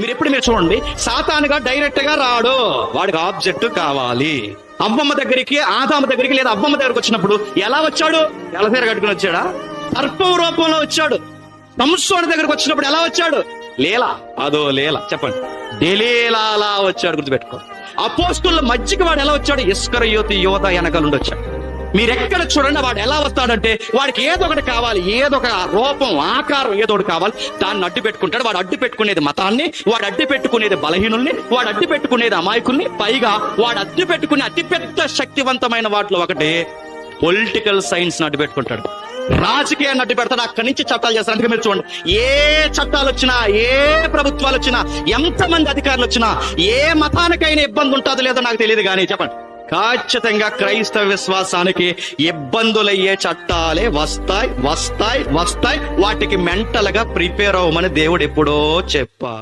మీరు ఎప్పుడు మీరు చూడండి సాతానుగా డైరెక్ట్గా రాడు. వాడికి ఆబ్జెక్ట్ కావాలి. అబ్బమ్మ దగ్గరికి ఆదామ దగ్గరికి లేదా అబ్బమ్మ దగ్గరికి వచ్చినప్పుడు ఎలా వచ్చాడు? ఎలసీర కట్టుకుని వచ్చాడా? సర్పం రూపంలో వచ్చాడు. కంసోని దగ్గరకు వచ్చినప్పుడు ఎలా వచ్చాడు? లేలా. అదో లీల. చెప్పండి. డెలీలాలా వచ్చాడు గుర్తుపెట్టుకో. అపోస్తుల మధ్యకి వాడు ఎలా వచ్చాడు? ఇస్కర యువతి యువత వెనకాలండి వచ్చాడు. మీరెక్కడ చూడండి వాడు ఎలా వస్తాడంటే వాడికి ఏదో ఒకటి కావాలి ఏదో ఒక రూపం ఆకారం ఏదో ఒకటి కావాలి. దాన్ని అడ్డు పెట్టుకుంటాడు. వాడు అడ్డు పెట్టుకునేది మతాన్ని వాడు అడ్డు పెట్టుకునేది బలహీనుల్ని వాడు అడ్డు పెట్టుకునేది అమాయకుల్ని. పైగా వాడు అడ్డు పెట్టుకునే అతిపెద్ద శక్తివంతమైన వాటిలో ఒకటి పొలిటికల్ సైన్స్ అడ్డు పెట్టుకుంటాడు. రాజకీయాన్ని అడ్డు పెడతాడు. అక్కడి నుంచి చట్టాలు చేస్తారు అందుకే మీరు చూడండి. ఏ చట్టాలు వచ్చినా ఏ ప్రభుత్వాలు వచ్చినా ఎంతమంది అధికారులు వచ్చినా ఏ మతానికైనా ఇబ్బంది ఉంటుందో లేదో నాకు తెలియదు కానీ చెప్పండి. ఖచ్చితంగా క్రైస్తవ విశ్వాసానికి ఇబ్బందులయ్యే చట్టాలే వస్తాయి వస్తాయి వస్తాయి. వాటికి మెంటల్గా ప్రిపేర్ అవ్వమని దేవుడు ఎప్పుడో చెప్పా